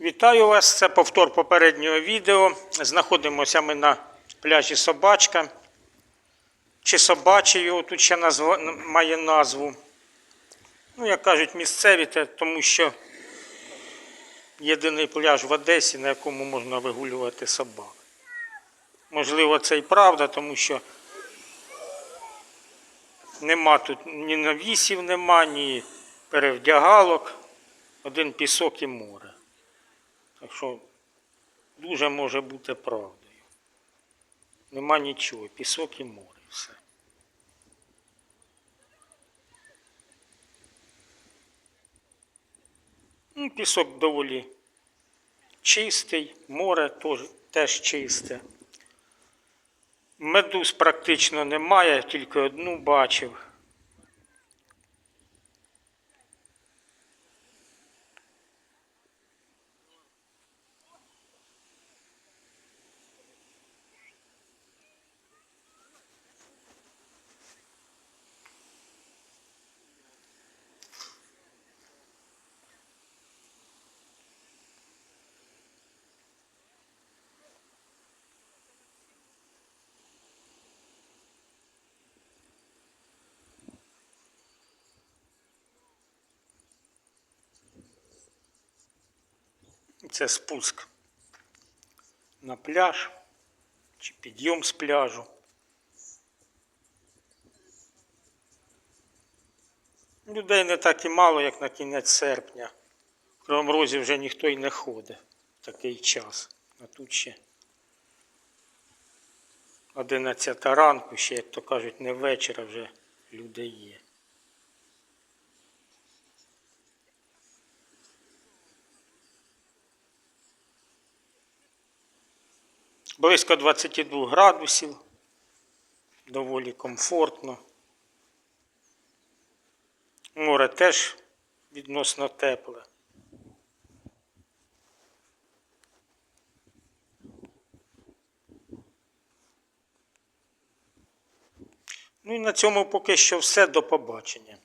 Вітаю вас! Це повтор попереднього відео. Знаходимося ми на пляжі Собачка. Чи його тут ще назва... має назву. Ну, як кажуть, місцеві, тому що єдиний пляж в Одесі, на якому можна вигулювати собак. Можливо, це і правда, тому що нема тут ні навісів, нема, ні перевдягалок, один пісок і море. Так що дуже може бути правдою. Нема нічого, пісок і море, все. Ну, пісок доволі чистий, море теж, теж чисте. Медуз практично немає, тільки одну бачив. Це спуск на пляж чи підйом з пляжу. Людей не так і мало, як на кінець серпня. В Кривому Розі вже ніхто й не ходить в такий час. А тут ще 11 ранку, ще, як то кажуть, не вечора вже люди є. Близько 22 градусів, доволі комфортно. Море теж відносно тепле. Ну і на цьому поки що все. До побачення.